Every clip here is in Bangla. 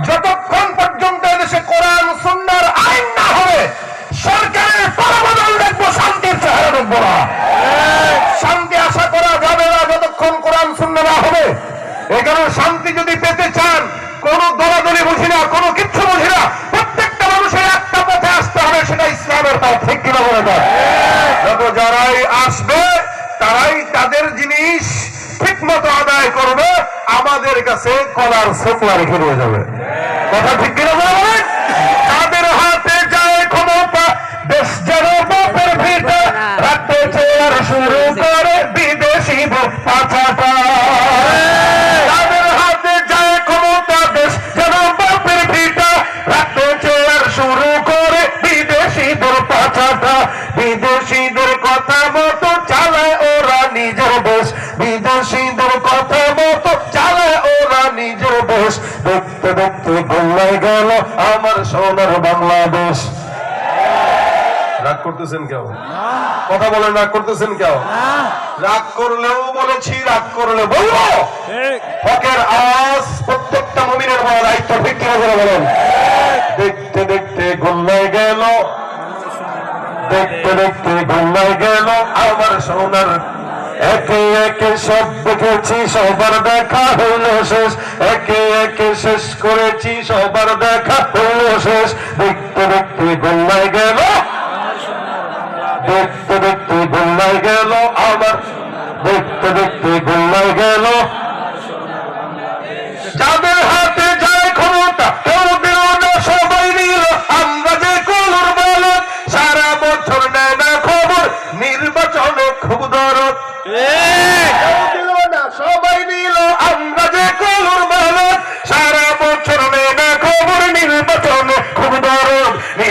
যত কাছে কলার সেকুলা রেখে রয়ে যাবে। কথা ঠিক কিনা বলবেন দেখতে দেখতে গোল্লায় গেল আমার সোনার বাংলাদেশ। রাগ করতেছেন কেউ? কথা বলেন রাগ করতেছেন কেউ? রাগ করলেও বলেছি রাগ করলে বলব। হকের আওয়াজ প্রত্যেকটা মমিনের বড় দায়িত্ব ঠিক কিনা করে বলেন। দেখতে দেখতে গোল্লায় গেল দেখতে দেখতে গোল্লায় গেল আমার সোনার একে একে সব দেখেছি সবার দেখা হইল শেষ। একে একে শেষ করেছি সবার দেখা হইল শেষ। দেখতে দেখতে গোল্লায় গেল। দেখতে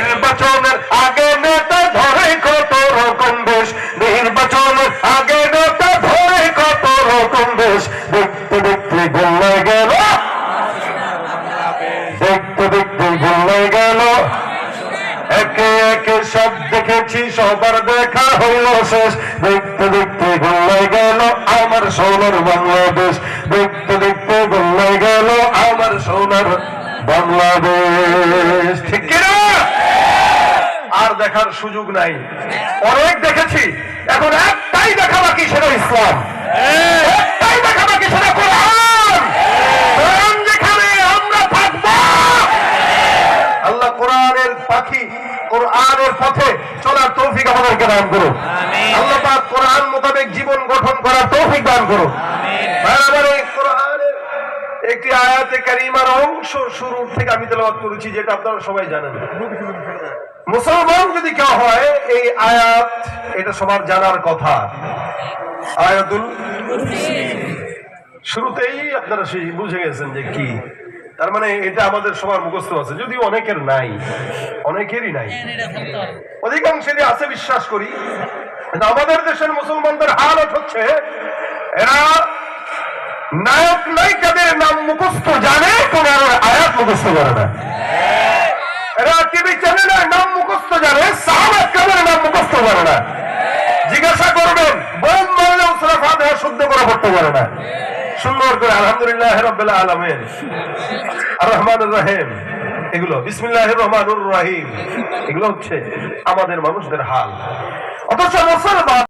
নির্বাচনের আগে নেতা ধরে কত রকম দেশ নির্বাচনের আগে নেতা ধরে কত রকম দেশ দেখতে দেখতে গোল্লায় গেল। দেখতে দেখতে গোল্লায় গেল। একে একে সব দেখেছি, সবার দেখা হইল শেষ। দেখতে দেখতে গোল্লায় গেল, আমার সোনার বাংলাদেশ। দেখতে দেখতে গোল্লায় গেল, আমার সোনার বাংলাদেশ। ঠিক দেখার সুযোগ নাই। অনেক দেখেছি। এখন একটাই দেখা বাকি সেটা ইসলাম। একটাই দেখা বাকি সেটা কোরআন। কোরআন যেখানে আমরা থাকব। আল্লাহ কোরআনের পাখি কোরআনের পথে চলার তৌফিক আমাদেরকে দান করো আল্লাহ পাক কোরআন মোতাবেক জীবন গঠন করার তৌফিক দান করো বরাবর এই কোরআনের একটি আয়াতে কারিমার অংশ শুরুর থেকে আমি তেলাওয়াত করেছি যেটা আপনারা সবাই জানেন। মুসলমান যদি কেউ হয়, এই আয়াত, এটা সবার জানার কথা। আয়াতুল শুরুতেই আপনারা সেই বুঝে গেছেন যে কি। তার মানে এটা আমাদের সবার মুখস্থ আছে। যদিও অনেকের নাই। অনেকেরই নাই। অধিকাংশেরই আছে, বিশ্বাস করি। আমাদের দেশের মুসলমানদের হালত হচ্ছে, এরা নায়ক নায়িকাদের নাম মুখস্থ জানে, কোন আয়াত মুখস্থ করে না। এরা টিভি নাম পারে না। জিজ্ঞাসা করবেন বোম মারলেও সুরা ফাতিহা শুদ্ধ করে পড়তে পারে না। সুন্দর করে, আলহামদুলিল্লাহ রাব্বিল আলামিন। আর রহমানুর রহিম। এগুলো, বিসমিল্লাহির রহমানুর রহিম। এগুলো হচ্ছে আমাদের মানুষদের হাল। অথচ মুসলমান